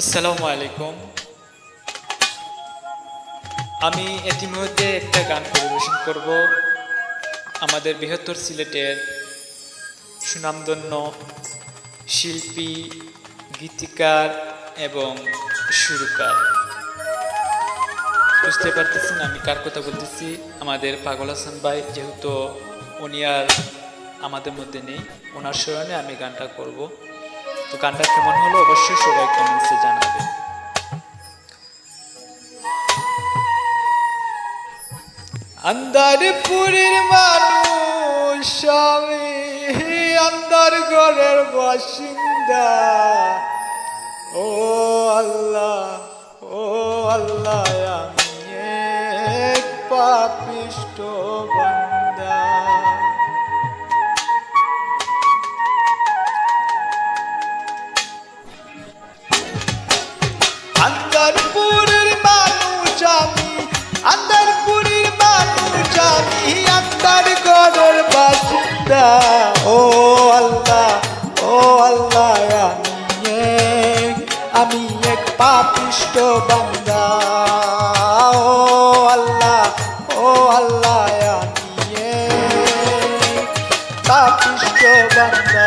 আসসালামু আলাইকুম। আমি ইতিমধ্যে একটা গান পরিবেশন করব। আমাদের বৃহত্তর সিলেটের সুনামধন্য শিল্পী, গীতিকার এবং সুরকার। বুঝতে পারতেছেন আমি কার কথা বলতেছি? আমাদের পাগল হাসান ভাই, যেহেতু উনি আর আমাদের মধ্যে নেই, ওনার স্মরণে আমি গানটা করব। তো গানটা কেমন হলো? অবশ্যই সবাই কমেন্টসে জানাবে। আন্দারপুরের মানুষ আমি, আন্দার ঘরের বাসিন্দা। ও আল্লাহ ও আল্লাহ, আমি এক পাপিষ্ট বান্দা। আন্দারপুরের মানুষ আমি, আন্দারপুরের মানুষ আমি, আন্দার ঘরের বাসিন্দা। ও আল্লাহ ও আল্লাহ, আমি এক আমি এক পাপিষ্ট বান্দা। ও আল্লাহ ও আল্লাহ, আমি পাপিষ্ট বান্দা।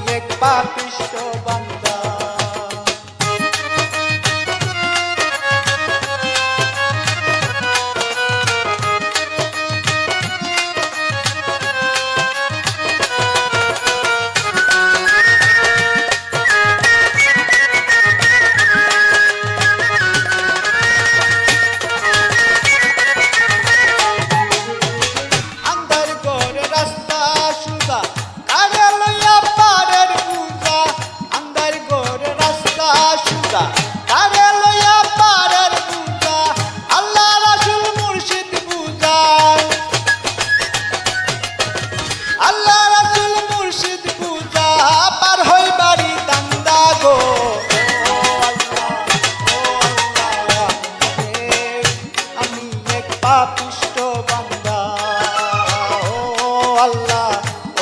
এক পাপিষ্ট